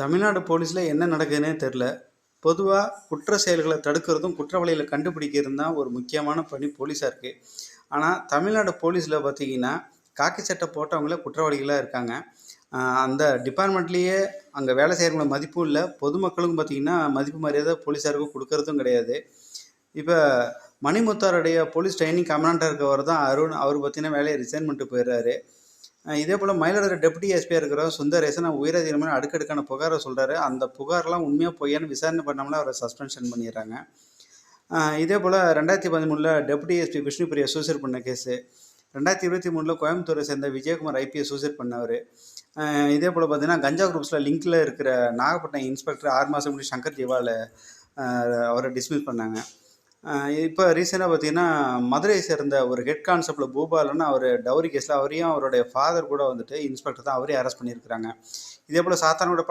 தமிழ்நாடு போலீஸில் என்ன நடக்குதுன்னே தெரில பொதுவாக குற்ற செயல்களை தடுக்கிறதும் குற்றவாளிகளை கண்டுபிடிக்கிறதும் தான் ஒரு முக்கியமான பணி போலீஸாக இருக்குது ஆனால் தமிழ்நாடு போலீஸில் பார்த்தீங்கன்னா காக்கி சட்டை போட்டவங்களே குற்றவாளிகளாக இருக்காங்க. அந்த டிபார்ட்மெண்ட்லேயே அங்கே வேலை செய்கிறவங்கள மதிப்பும் இல்லை. பொதுமக்களுக்கும் பார்த்திங்கன்னா மதிப்பு மரியாதை போலீஸாருக்கும் கொடுக்கறதும் கிடையாது. இப்போ மணிமுத்தாருடைய போலீஸ் ட்ரைனிங் கமாண்டர் இருக்கவர் தான் அருண். அவர் பார்த்தீங்கன்னா வேலையை ரிசைன் பண்ணிட்டு போயிடுறாரு. இதே போல் மயிலாடுதுறை டெப்டி எஸ்பியாக இருக்கிற சுந்தரேசன் உயரதிகாரமான அடுக்கடுக்கான புகாரை சொல்கிறாரு அந்த புகார்லாம் உண்மையாக பொய்யான்னு விசாரணை பண்ணாமலே அவரை சஸ்பென்ஷன் பண்ணிடுறாங்க. இதே போல் ரெண்டாயிரத்தி பதிமூணில் டெப்டி எஸ்பி விஷ்ணுபிரியா சூசைட் பண்ண கேஸு ரெண்டாயிரத்தி இருபத்தி மூணில் கோயம்புத்தூரை சேர்ந்த விஜயகுமார் ஐபிஎஸ் சூசைட் பண்ணவர். இதே போல் பார்த்தீங்கன்னா கஞ்சா குரூப்ஸில் லிங்க்கில் இருக்கிற நாகப்பட்டினம் இன்ஸ்பெக்டர் ஆறு மாதம் முன்னாடி சங்கர் ஜிவால அவரை டிஸ்மிஸ் பண்ணாங்க. இப்போ ரீசெண்டாக பார்த்தீங்கன்னா மதுரையை சேர்ந்த ஒரு ஹெட் கான்ஸ்டபிள் பூபாலன்னு அவர் டவுரி கேஸில் அவரையும் அவருடைய ஃபாதர் கூட வந்துட்டு இன்ஸ்பெக்டர் தான் அவரையும் அரெஸ்ட் பண்ணியிருக்கிறாங்க. இதே போல் சாத்தானோட